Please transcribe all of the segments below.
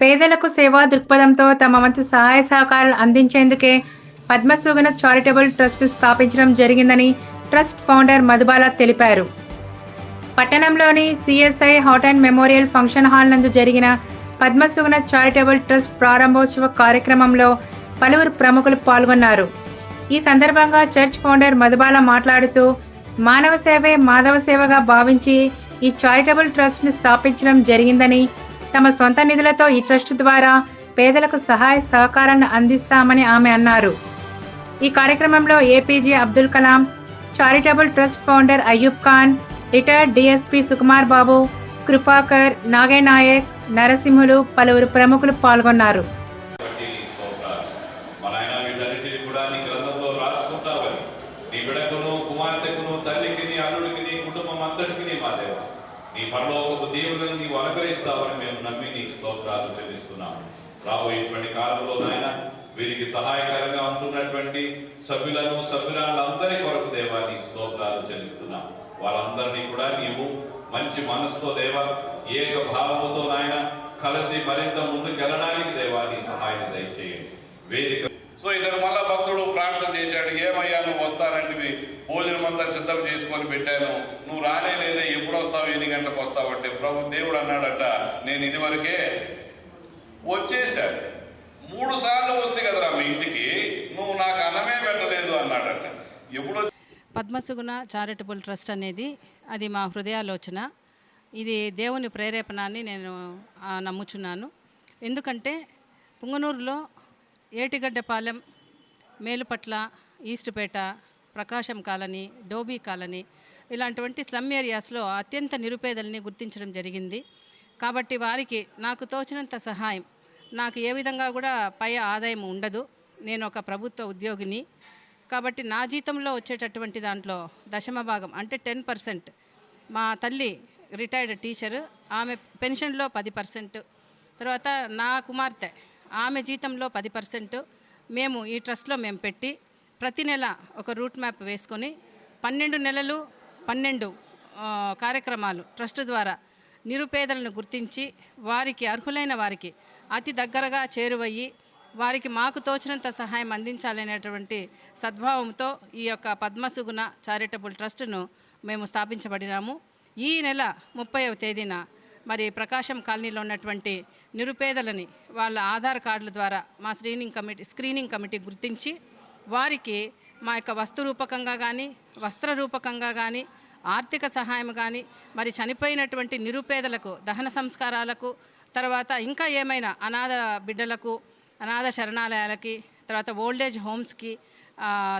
పేదలకు సేవా దృక్పథంతో తమ వంతు సహాయ సహకారాలు అందించేందుకే పద్మసుగన చారిటబుల్ ట్రస్ట్ స్థాపించడం జరిగిందని ట్రస్ట్ ఫౌండర్ మధుబాల తెలిపారు. పట్టణంలోని CSI hot and memorial function hall నందు జరిగిన పద్మసుగన చారిటబుల్ ట్రస్ట్ ప్రారంభోత్సవ కార్యక్రమంలో పలువురు ప్రముఖులు పాల్గొన్నారు. ఈ సందర్భంగా చర్చ్ ఫౌండర్ మధుబాల మాట్లాడుతూ మానవ సేవే మాధవ సేవగా భావించి ఈ చారిటబుల్ ట్రస్ట్ను స్థాపించడం జరిగిందని తమ సొంత నిధులతో ఈ ట్రస్ట్ ద్వారా పేదలకు సహాయ సహకారాన్ని అందిస్తామని ఆమె అన్నారు. ఈ కార్యక్రమంలో APJ Abdul Kalam charitable trust founder Ayub Khan retired DSP Sukumar Babu Kripakar Nage Nayak Narasimhulu పలువురు ప్రముఖులు పాల్గొన్నారు. నీ బిడకును కుమార్తెకును తల్లికి నీ అల్లుడికి నీ కుటుంబం అంతటికి నీ మా దేవ. నీ పరలోకపు దేవులను నీవు అనుగ్రహిస్తావని మేము నమ్మి నీకు స్తోత్రాలు చెల్లిస్తున్నాము. రాబోయేటువంటి కాలంలో నాయన వీరికి సహాయకరంగా ఉంటున్నటువంటి సభ్యులను సభ్యురాలందరి కొరకు దేవా నీకు స్తోత్రాలు చెల్లిస్తున్నాం వారందరినీ కూడా నీవు మంచి మనసుతో దేవా ఏక భావముతో నాయన కలిసి మరింత ముందుకు వెళ్ళడానికి దేవా నీ సహాయం దయచేయండి. వేదిక సో ఇతను మళ్ళా భక్తుడు ప్రార్థన చేశాడు ఏమయ్యా నువ్వు వస్తానంటివి. భోజనం అంతా సిద్ధం చేసుకొని పెట్టాను. నువ్వు రానే లేదే ఎప్పుడు వస్తావు ఎన్ని గంటలకు వస్తావు? అంటే ప్రభు దేవుడు అన్నాడట నేను ఇదివరకే వచ్చేసాడు మూడు సార్లు వస్తే కదరా మీ ఇంటికి నువ్వు నాకు అన్నమే పెట్టలేదు అన్నాడట. ఎప్పుడు పద్మసుగుణ చారిటబుల్ ట్రస్ట్ అనేది అది మా హృదయాలోచన. ఇది దేవుని ప్రేరేపణ అని నేను నమ్ముచున్నాను. ఎందుకంటే పుంగనూరులో ఏటిగడ్డపాలెం మేలుపట్ల ఈస్ట్పేట ప్రకాశం కాలనీ డోబీ కాలనీ ఇలాంటివంటి స్లమ్ ఏరియాస్లో అత్యంత నిరుపేదల్ని గుర్తించడం జరిగింది. కాబట్టి వారికి నాకు తోచినంత సహాయం. నాకు ఏ విధంగా కూడా పై ఆదాయం ఉండదు. నేను ఒక ప్రభుత్వ ఉద్యోగిని. కాబట్టి నా జీతంలో వచ్చేటటువంటి దాంట్లో దశమ భాగం అంటే టెన్ పర్సెంట్. మా తల్లి రిటైర్డ్ టీచర్. ఆమె పెన్షన్లో పది పర్సెంట్. తర్వాత నా కుమార్తె ఆమె జీతంలో పది పర్సెంట్. మేము ఈ ట్రస్ట్లో మేము పెట్టి ప్రతి నెల ఒక రూట్ మ్యాప్ వేసుకొని పన్నెండు నెలలు పన్నెండు కార్యక్రమాలు ట్రస్ట్ ద్వారా నిరుపేదలను గుర్తించి వారికి అర్హులైన వారికి అతి దగ్గరగా చేరువయ్యి వారికి మాకు తోచినంత సహాయం అందించాలనేటువంటి సద్భావంతో ఈ యొక్క పద్మసుగుణ చారిటబుల్ ట్రస్ట్ను మేము స్థాపించబడినాము. ఈ నెల ముప్పైవ తేదీన మరి ప్రకాశం కాలనీలో ఉన్నటువంటి నిరుపేదలని వాళ్ళ ఆధార్ కార్డుల ద్వారా మా స్క్రీనింగ్ కమిటీ స్క్రీనింగ్ కమిటీ గుర్తించి వారికి మా యొక్క వస్తు రూపకంగా కానీ వస్త్ర రూపకంగా కానీ ఆర్థిక సహాయం కానీ మరి చనిపోయినటువంటి నిరుపేదలకు దహన సంస్కారాలకు తర్వాత ఇంకా ఏమైనా అనాథ బిడ్డలకు అనాథ శరణాలయాలకి తర్వాత ఓల్డేజ్ హోమ్స్కి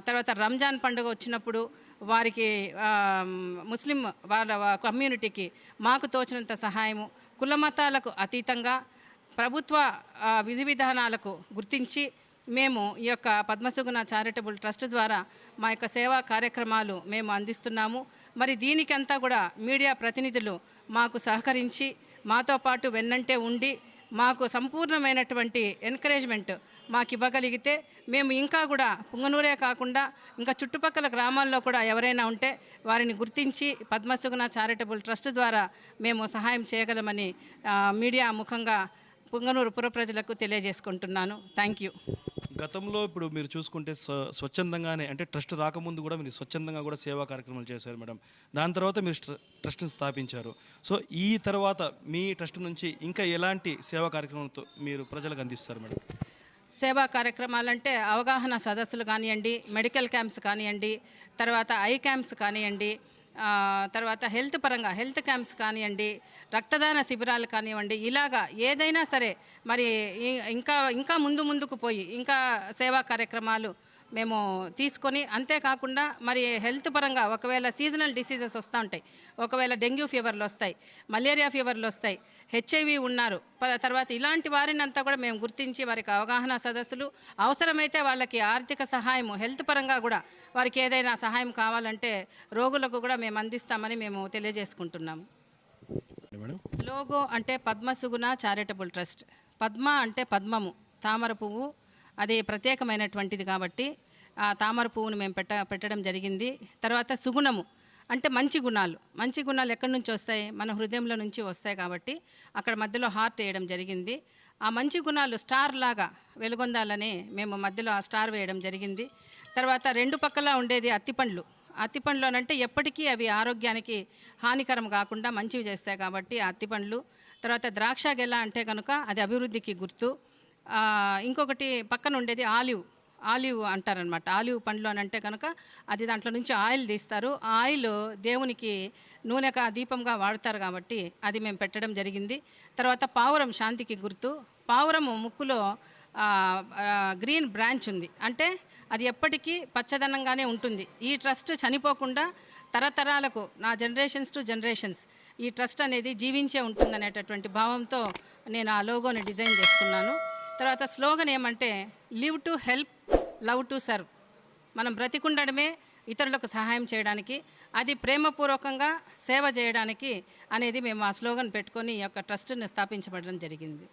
తర్వాత రంజాన్ పండుగ వచ్చినప్పుడు వారికి ముస్లిం వాళ్ళ కమ్యూనిటీకి మాకు తోచినంత సహాయము కుల మతాలకు అతీతంగా ప్రభుత్వ విధి విధానాలకు గుర్తించి మేము ఈ యొక్క పద్మసుగుణ చారిటబుల్ ట్రస్ట్ ద్వారా మా యొక్క సేవా కార్యక్రమాలు మేము అందిస్తున్నాము. మరి దీనికంతా కూడా మీడియా ప్రతినిధులు మాకు సహకరించి మాతో పాటు వెన్నంటే ఉండి మాకు సంపూర్ణమైనటువంటి ఎంకరేజ్మెంట్ మాకు ఇవ్వగలిగితే మేము ఇంకా కూడా పుంగనూరే కాకుండా ఇంకా చుట్టుపక్కల గ్రామాల్లో కూడా ఎవరైనా ఉంటే వారిని గుర్తించి పద్మసుగుణ చారిటబుల్ ట్రస్ట్ ద్వారా మేము సహాయం చేయగలమని మీడియా ముఖంగా పుంగనూరు పుర ప్రజలకు తెలియజేసుకుంటున్నాను. థ్యాంక్ యూ గతంలో ఇప్పుడు మీరు చూసుకుంటే స్వ- స్వచ్ఛందంగానే అంటే ట్రస్ట్ రాకముందు కూడా మీరు స్వచ్ఛందంగా కూడా సేవా కార్యక్రమాలు చేశారు మేడం. దాని తర్వాత మీరు ట్ర- ట్రస్ట్ని స్థాపించారు. సో ఈ తర్వాత మీ ట్రస్ట్ నుంచి ఇంకా ఎలాంటి సేవా కార్యక్రమాలతో మీరు ప్రజలకు అందిస్తారు మేడం? సేవా కార్యక్రమాలంటే అవగాహన సదస్సులు కానివ్వండి మెడికల్ క్యాంప్స్ కానివ్వండి తర్వాత ఐ క్యాంప్స్ కానివ్వండి తర్వాత హెల్త్ పరంగా హెల్త్ క్యాంప్స్ కానివ్వండి రక్తదాన శిబిరాలు కానివ్వండి ఇలాగా ఏదైనా సరే మరి ఇంకా ఇంకా ముందు ముందుకు పోయి ఇంకా సేవా కార్యక్రమాలు మేము తీసుకొని అంతేకాకుండా మరి హెల్త్ పరంగా ఒకవేళ సీజనల్ డిసీజెస్ వస్తూ ఉంటాయి. ఒకవేళ డెంగ్యూ ఫీవర్లు వస్తాయి మలేరియా ఫీవర్లు వస్తాయి హెచ్ఐవి ఉన్నారు. తర్వాత ఇలాంటి వారిని అంతా కూడా మేము గుర్తించి వారికి అవగాహన సదస్సులు అవసరమైతే వాళ్ళకి ఆర్థిక సహాయం హెల్త్ పరంగా కూడా వారికి ఏదైనా సహాయం కావాలంటే రోగులకు కూడా మేము అందిస్తామని మేము తెలియజేసుకుంటున్నాము. లోగో అంటే పద్మసుగుణ చారిటబుల్ ట్రస్ట్. పద్మ అంటే పద్మము తామర పువ్వు అది ప్రత్యేకమైనటువంటిది కాబట్టి ఆ తామర పువ్వును మేము పెట్ట పెట్టడం జరిగింది. తర్వాత సుగుణము అంటే మంచి గుణాలు. మంచి గుణాలు ఎక్కడి నుంచి వస్తాయి? మన హృదయంలో నుంచి వస్తాయి కాబట్టి అక్కడ మధ్యలో హార్ట్ వేయడం జరిగింది. ఆ మంచి గుణాలు స్టార్ లాగా వెలుగొందాలని మేము మధ్యలో ఆ స్టార్ వేయడం జరిగింది. తర్వాత రెండు పక్కల ఉండేది అత్తిపండ్లు అత్తిపండ్లు అని అంటే ఎప్పటికీ అవి ఆరోగ్యానికి హానికరం కాకుండా మంచివి చేస్తాయి కాబట్టి ఆ అత్తిపండ్లు తర్వాత ద్రాక్ష గెల అంటే కనుక అది అభివృద్ధికి గుర్తు. ఇంకొకటి పక్కన ఉండేది ఆలివ్ ఆలివ్ అంటారనమాట. ఆలివ్ పండ్లు అని అంటే కనుక అది దాంట్లో నుంచి ఆయిల్ తీస్తారు. ఆ ఆయిల్ దేవునికి నూనెగా దీపంగా వాడతారు కాబట్టి అది మేము పెట్టడం జరిగింది. తర్వాత పావురం శాంతికి గుర్తు. పావురము ముక్కులో గ్రీన్ బ్రాంచ్ ఉంది. అంటే అది ఎప్పటికీ పచ్చదనంగానే ఉంటుంది. ఈ ట్రస్ట్ చనిపోకుండా తరతరాలకు నా జనరేషన్స్ టు జనరేషన్స్ ఈ ట్రస్ట్ అనేది జీవించే ఉంటుందనేటటువంటి భావంతో నేను ఆ లోగోని డిజైన్ చేసుకున్నాను. తర్వాత స్లోగన్ ఏమంటే live to help love to serve. మనం బ్రతికుండడమే ఇతరులకు సహాయం చేయడానికి అది ప్రేమపూర్వకంగా సేవ చేయడానికి అనేది మేము ఆ స్లోగన్ పెట్టుకొని ఈ యొక్క ట్రస్ట్ని స్థాపించబడడం జరిగింది.